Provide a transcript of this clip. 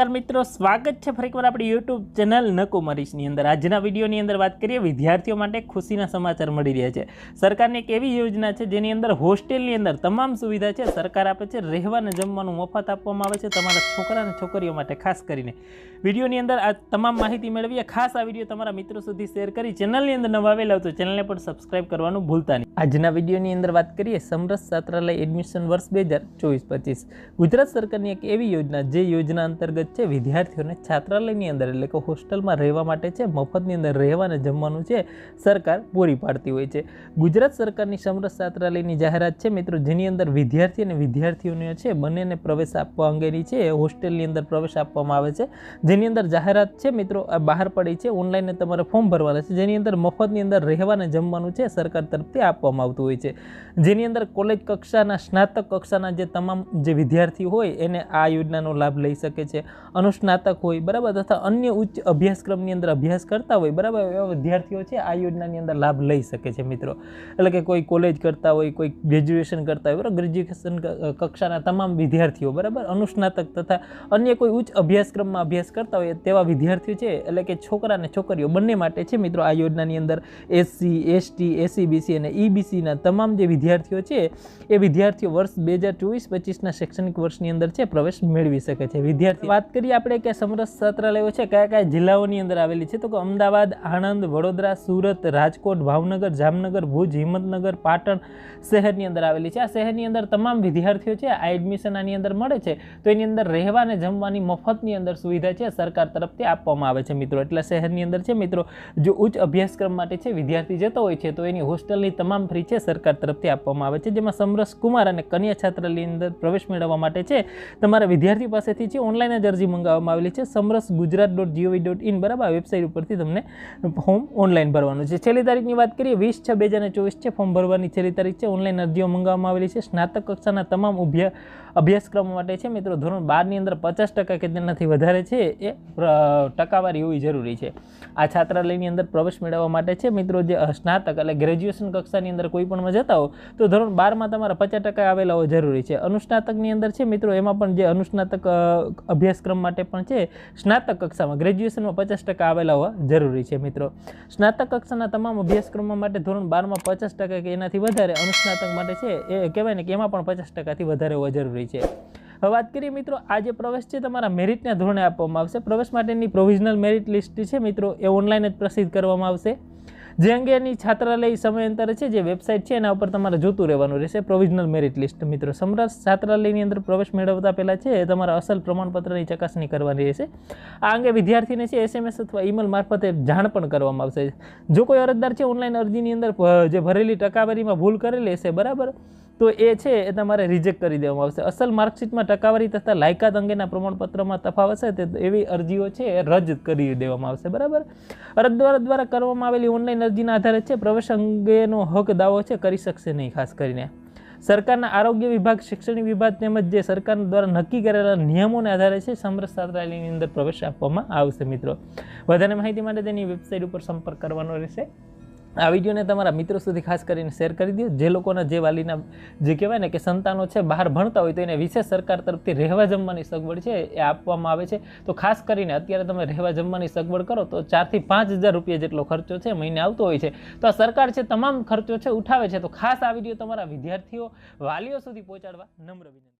નમસ્કાર મિત્રો, સ્વાગત છે ફરીકવાર આપણી યુટ્યુબ ચેનલ નકુમરીશની અંદર. આજના વિડીયોની અંદર વાત કરીએ વિદ્યાર્થીઓ માટે ખુશીના સમાચાર મળી રહ્યા છે. સરકારની એક એવી યોજના છે જેની અંદર હોસ્ટેલની અંદર તમામ સુવિધા છે. સરકાર આપે છે રહેવાને જમવાનું મફત આપવામાં આવે છે તમારા છોકરા અને છોકરીઓ માટે, ખાસ કરીને. વિડીયોની અંદર આ તમામ માહિતી મેળવીએ. ખાસ આ વીડિયો તમારા મિત્રો સુધી શેર કરી ચેનલની અંદર નવા આવેલા તો ચેનલને પણ સબસ્ક્રાઇબ કરવાનું ભૂલતા નહીં. આજના વિડીયોની અંદર વાત કરીએ સમરસ છાત્રાલય એડમિશન વર્ષ બે હજાર ચોવીસ પચીસ. ગુજરાત સરકારની એક એવી યોજના જે યોજના અંતર્ગત છે વિદ્યાર્થીઓને છાત્રાલયની અંદર એટલે કે હોસ્ટેલમાં રહેવા માટે છે, મફતની અંદર રહેવા અને જમવાનું છે, સરકાર પૂરી પાડતી હોય છે. ગુજરાત સરકારની સમરસ છાત્રાલયની જાહેરાત છે, મિત્રો, જેની અંદર વિદ્યાર્થી અને વિદ્યાર્થીઓને છે બંનેને પ્રવેશ આપવા અંગેની છે, હોસ્ટેલની અંદર પ્રવેશ આપવામાં આવે છે. જેની અંદર જાહેરાત છે, મિત્રો બહાર પડી છે, ઓનલાઈન તમારે ફોર્મ ભરવાના છે. જેની અંદર મફતની અંદર રહેવા અને જમવાનું છે, સરકાર તરફથી આપવામાં આવતું હોય છે. જેની અંદર કોલેજ કક્ષાના, સ્નાતક કક્ષાના જે તમામ જે વિદ્યાર્થી હોય એને આ યોજનાનો લાભ લઈ શકે છે. અનુસ્નાતક હોય, બરાબર, તથા અન્ય ઉચ્ચ અભ્યાસક્રમની અંદર અભ્યાસ કરતા હોય, બરાબર, એવા વિદ્યાર્થીઓ છે, આ યોજનાની અંદર લાભ લઈ શકે છે મિત્રો. એટલે કે કોઈ કોલેજ કરતા હોય, કોઈ ગ્રેજ્યુએશન કરતા હોય, બરાબર, ગ્રેજ્યુએશન કક્ષાના તમામ વિદ્યાર્થીઓ, બરાબર, અનુસ્નાતક તથા અન્ય કોઈ ઉચ્ચ અભ્યાસક્રમમાં અભ્યાસ કરતા હોય તેવા વિદ્યાર્થીઓ છે, એટલે કે છોકરા અને છોકરીઓ બંને માટે છે મિત્રો આ યોજનાની અંદર એસસી, એસટી એસીબીસી અને ઈબીસીના તમામ જે વિદ્યાર્થીઓ છે, એ વિદ્યાર્થીઓ વર્ષ બે હજાર ચોવીસ પચીસના શૈક્ષણિક વર્ષની અંદર છે, પ્રવેશ મેળવી શકે છે. વિદ્યાર્થી, વાત કરીએ આપણે કે સમરસ સત્રાલયો છે, કયા કયા જિલ્લાઓની અંદર આવેલી છે? તો કે અમદાવાદ, આણંદ, વડોદરા, સુરત, રાજકોટ, ભાવનગર, જામનગર, ભુજ, હિંમતનગર, પાટણ શહેરની અંદર આવેલી છે. આ શહેરની અંદર તમામ વિદ્યાર્થીઓ છે, આ એડમિશન આની અંદર મળે છે. તો એની અંદર રહેવા અને જમવાની મફતની અંદર સુવિધા છે, સરકાર તરફથી આપવામાં આવે છે, મિત્રો. એટલે શહેરની અંદર છે, મિત્રો, જો ઉચ્ચ અભ્યાસક્રમ માટે છે, વિદ્યાર્થી જતો હોય છે, તો એની હોસ્ટેલની તમામ ફ્રી છે, સરકાર તરફથી આપવામાં આવે છે, જેમાં સમરસ કુમાર અને કન્યા છાત્રાલયની અંદર પ્રવેશ મેળવવા માટે છે. તમારા વિદ્યાર્થી પાસેથી છે ઓનલાઈન જ અરજી મંગાવવામાં આવેલી છે Samras Gujarat dot gov dot in બરાબર, આ વેબસાઇટ ઉપરથી તમને ફોર્મ ઓનલાઈન ભરવાનું છે. છેલ્લી તારીખની વાત કરીએ, વીસ છ, બે હજાર ચોવીસ છે ફોર્મ ભરવાની છેલ્લી તારીખ છે ઓનલાઈન અરજીઓ મંગાવવામાં આવેલી છે. સ્નાતક કક્ષાના તમામ અભ્યા અભ્યાસક્રમો માટે છે મિત્રો, ધોરણ બારની અંદર પચાસ ટકા કે તેનાથી વધારે છે એ ટકાવારી હોવી જરૂરી છે. આ છાત્રાલયની અંદર પ્રવેશ મેળવવા માટે છે મિત્રો, જે સ્નાતક એટલે ગ્રેજ્યુએશન કક્ષાની અંદર કોઈ પણમાં જતા હો તો ધોરણ બારમાં તમારા પચાસ ટકા આવેલા હોવા જરૂરી છે. અનુસ્નાતકની અંદર છે મિત્રો, એમાં પણ જે અનુસ્નાતક અભ્યાસક્રમ માટે પણ છે, સ્નાતક કક્ષામાં, ગ્રેજ્યુએશનમાં પચાસ ટકા આવેલા હોવા જરૂરી છે મિત્રો. સ્નાતક કક્ષાના તમામ અભ્યાસક્રમો માટે ધોરણ બારમાં પચાસ ટકા કે એનાથી વધારે અનુસ્નાતક માટે છે, એ કહેવાય ને કે એમાં પણ પચાસ ટકાથી વધારે હોવા જરૂરી છે. હવે વાત કરીએ મિત્રો, આ જે પ્રવેશ છે તમારા મેરિટના ધોરણે આપવામાં આવશે. પ્રવેશ માટેની પ્રોવિઝનલ મેરિટ લિસ્ટ છે મિત્રો, એ ઓનલાઈન જ પ્રસિદ્ધ કરવામાં આવશે. જે અંગેની છાત્રાલય સમયાંતરે છે, જે વેબસાઇટ છે, એના ઉપર તમારે જોતું રહેવાનું રહેશે. પ્રોવિઝનલ મેરિટ લિસ્ટ મિત્રો. સમરસ છાત્રાલયની અંદર પ્રવેશ મેળવતા પહેલાં છે, એ તમારા અસલ પ્રમાણપત્રની ચકાસણી કરવાની રહેશે. આ અંગે વિદ્યાર્થીને છે એસએમએસ અથવા ઈમેલ મારફતે જાણ પણ કરવામાં આવશે. જો કોઈ અરજદાર છે ઓનલાઈન અરજીની અંદર જે ભરેલી ટકાવારીમાં ભૂલ કરેલી હશે, બરાબર? તો એ છે, એ તમારે રિજેક્ટ કરી દેવામાં આવશે. અસલ માર્કશીટમાં ટકાવારી તથા લાયકાત અંગેના પ્રમાણપત્રમાં તફાવત છે, તે એવી અરજીઓ છે, એ રદ કરી દેવામાં આવશે, બરાબર? અરજદાર દ્વારા કરવામાં આવેલી ઓનલાઈન અરજીના આધારે છે, પ્રવેશ અંગેનો હક દાવો છે, કરી શકશે નહીં, ખાસ કરીને. સરકારના આરોગ્ય વિભાગ શૈક્ષણિક વિભાગ તેમજ જે સરકાર દ્વારા નક્કી કરેલા નિયમોને આધારે છે સમરસ છાત્રાલયની અંદર પ્રવેશ આપવામાં આવશે, મિત્રો. વધારે માહિતી માટે તેની વેબસાઇટ ઉપર સંપર્ક કરવાનો રહેશે. આ વિડીયોને તમારા મિત્રો સુધી ખાસ કરીને શેર કરી દો. જે લોકોના જે વાલીના જે કહેવાય ને કે સંતાનો છે, બહાર ભણતા હોય તો એને વિશેષ સરકાર તરફથી રહેવા જમવાની સગવડ છે એ આપવામાં આવે છે. તો ખાસ કરીને અત્યારે તમે રહેવા જમવાની સગવડ કરો તો ચારથી પાંચ હજાર રૂપિયા જેટલો ખર્ચો છે મહિને આવતો હોય છે. તો આ સરકાર છે, તમામ ખર્ચો છે, ઉઠાવે છે. તો ખાસ આ વીડિયો તમારા વિદ્યાર્થીઓ, વાલીઓ સુધી પહોંચાડવા નમ્ર વિનંતી.